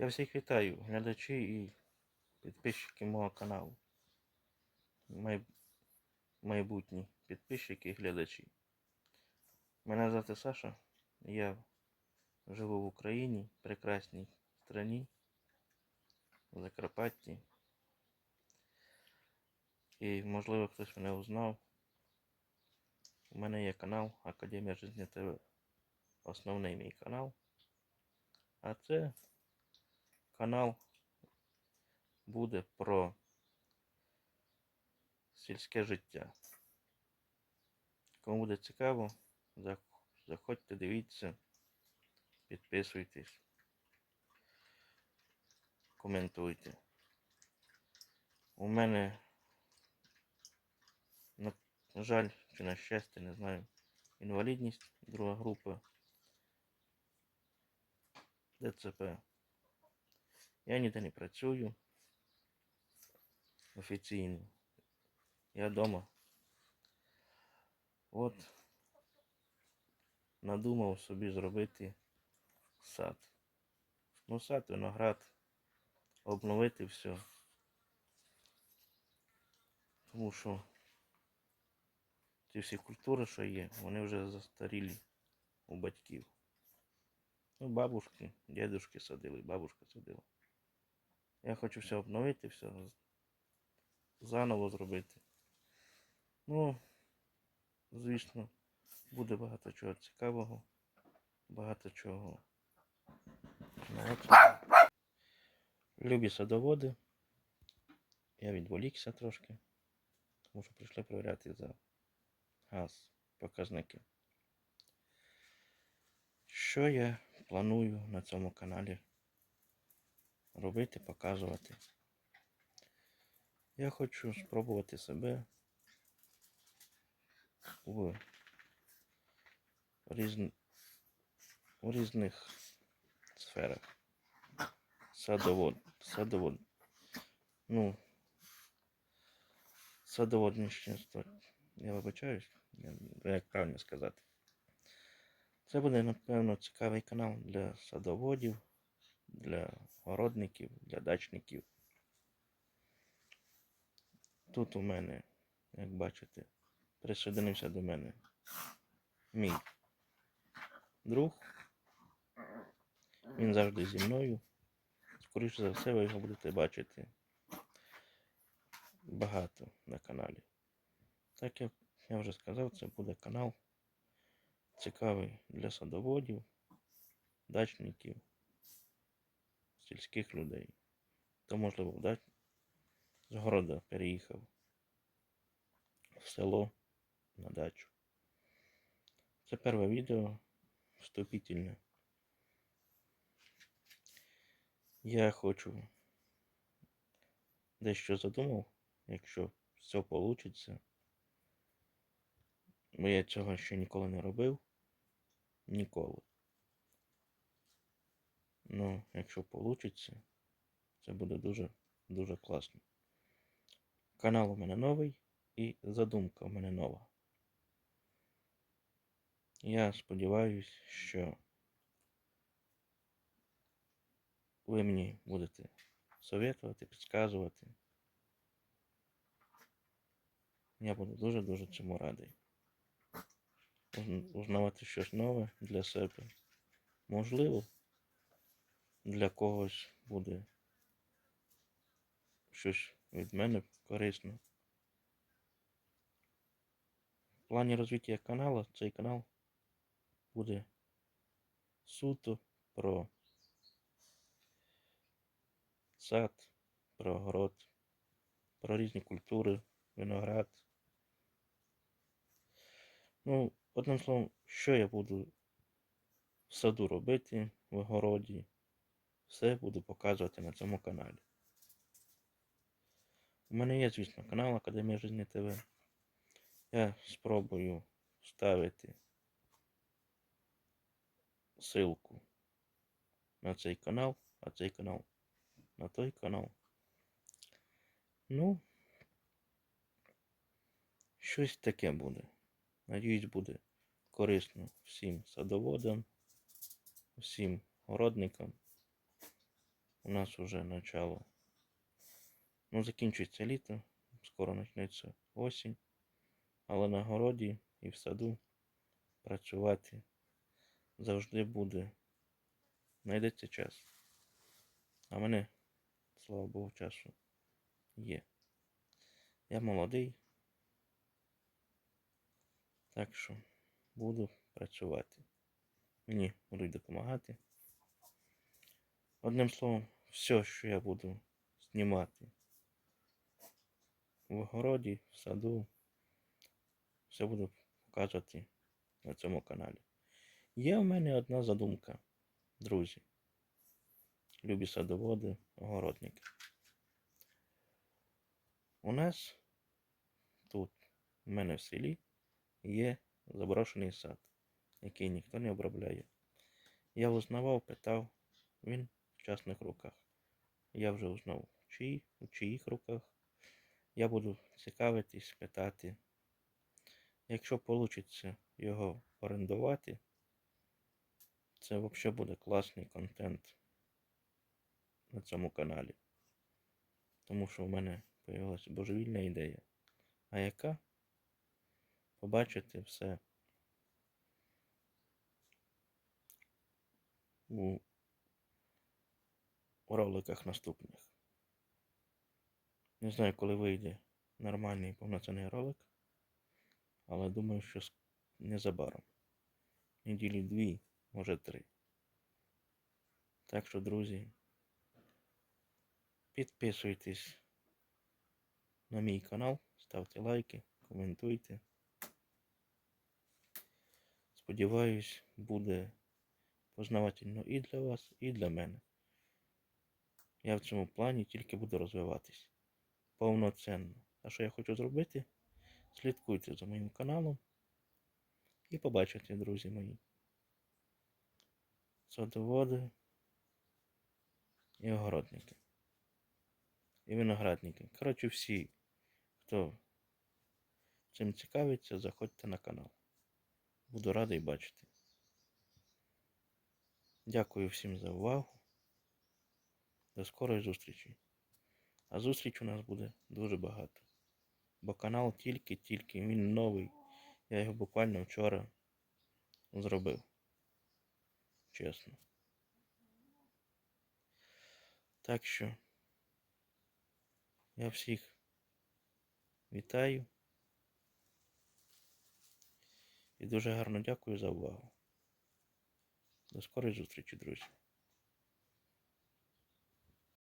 Я всіх вітаю, глядачі і підписчики мого каналу. Май... Майбутні підписчики і глядачі. Мене звати Саша. Я живу в Україні, прекрасній страні, в Закарпатті. І можливо хтось мене узнав. У мене є канал Академія Жизні ТВ. Основний мій канал. А це канал буде про сільське життя. Кому буде цікаво, заходьте, дивіться, підписуйтесь, коментуйте. У мене, на жаль, чи на щастя, не знаю, інвалідність, друга група. ДЦП. Я ніде не працюю офіційно. Я вдома. От надумав собі зробити сад. Ну, сад, виноград, обновити все. Тому що ці всі культури, що є, вони вже застарілі у батьків. Ну, бабушки, дедушки садили, бабушка садила. Я хочу все обновити, все заново зробити. Ну, звісно, буде багато чого цікавого, багато чого. Любі садоводи. Я відволікся трошки, тому що прийшли перевіряти за газ показники. Що я планую на цьому каналі робити, показувати? Я хочу спробувати себе у, різн... у різних сферах. Садовод, садовод, ну, садоводничество, я вибачаюсь, як правильно сказати. Це буде, напевно, цікавий канал для садоводів, для городників, для дачників. Тут у мене, як бачите, присоединився до мене мій друг. Він завжди зі мною. Скоріше за все, ви його будете бачити багато на каналі. Так як я вже сказав, це буде канал цікавий для садоводів, дачників, сільських людей. Хто, можливо, в дач... з города переїхав в село на дачу. Це перше відео вступительне. Я хочу дещо задумав, якщо все вийде. Бо я цього ще ніколи не робив. Ніколи. Ну, якщо вийде, це буде дуже дуже класно. Канал у мене новий і задумка у мене нова. Я сподіваюся, що ви мені будете советувати, підказувати. Я буду дуже-дуже цьому радий. Узнавати щось нове для себе. Можливо, для когось буде щось від мене корисно. В плані розвиття каналу цей канал буде суто про сад, про город, про різні культури, виноград. Ну, одним словом, що я буду в саду робити, в городі, все буду показувати на цьому каналі. У мене є, звісно, канал Академія Жизні ТВ. Я спробую вставити ссылку на цей канал, а цей канал на той канал. Ну, щось таке буде. Надіюсь, буде корисно всім садоводам, всім городникам. У нас уже начало. Ну, закінчується літо, скоро почнеться осінь. Але на городі і в саду працювати завжди буде. Знайдеться час. А мене, слава Богу, часу є. Я молодий. Так що буду працювати. Мені будуть допомагати. Одним словом, все, що я буду знімати в городі, в саду, все буду показувати на цьому каналі. Є в мене одна задумка, друзі. Любі садоводи, огородники. У нас тут, в мене в селі, є заброшений сад, який ніхто не обробляє. Я узнавав, питав, він частних руках. Я вже узнав, чиї, у чиїх руках. Я буду цікавитись, питати. Якщо вийде його орендувати, це взагалі буде класний контент на цьому каналі. Тому що в мене з'явилася божевільна ідея. А яка? Побачите все у роликах наступних. Не знаю, коли вийде нормальний повноцінний ролик, але думаю, що незабаром. Неділі дві, може три. Так що, друзі, підписуйтесь на мій канал, ставте лайки, коментуйте. Сподіваюсь, буде познавательно і для вас, і для мене. Я в цьому плані тільки буду розвиватись повноцінно. А що я хочу зробити? Слідкуйте за моїм каналом і побачите, друзі мої. Садоводи і огородники. І виноградники. Коротше, всі, хто цим цікавиться, заходьте на канал. Буду радий бачити. Дякую всім за увагу. До скорої зустрічі. А зустріч у нас буде дуже багато. Бо канал тільки-тільки, він новий. Я його буквально вчора зробив. Чесно. Так що я всіх вітаю. І дуже гарно дякую за увагу. До скорої зустрічі, друзі.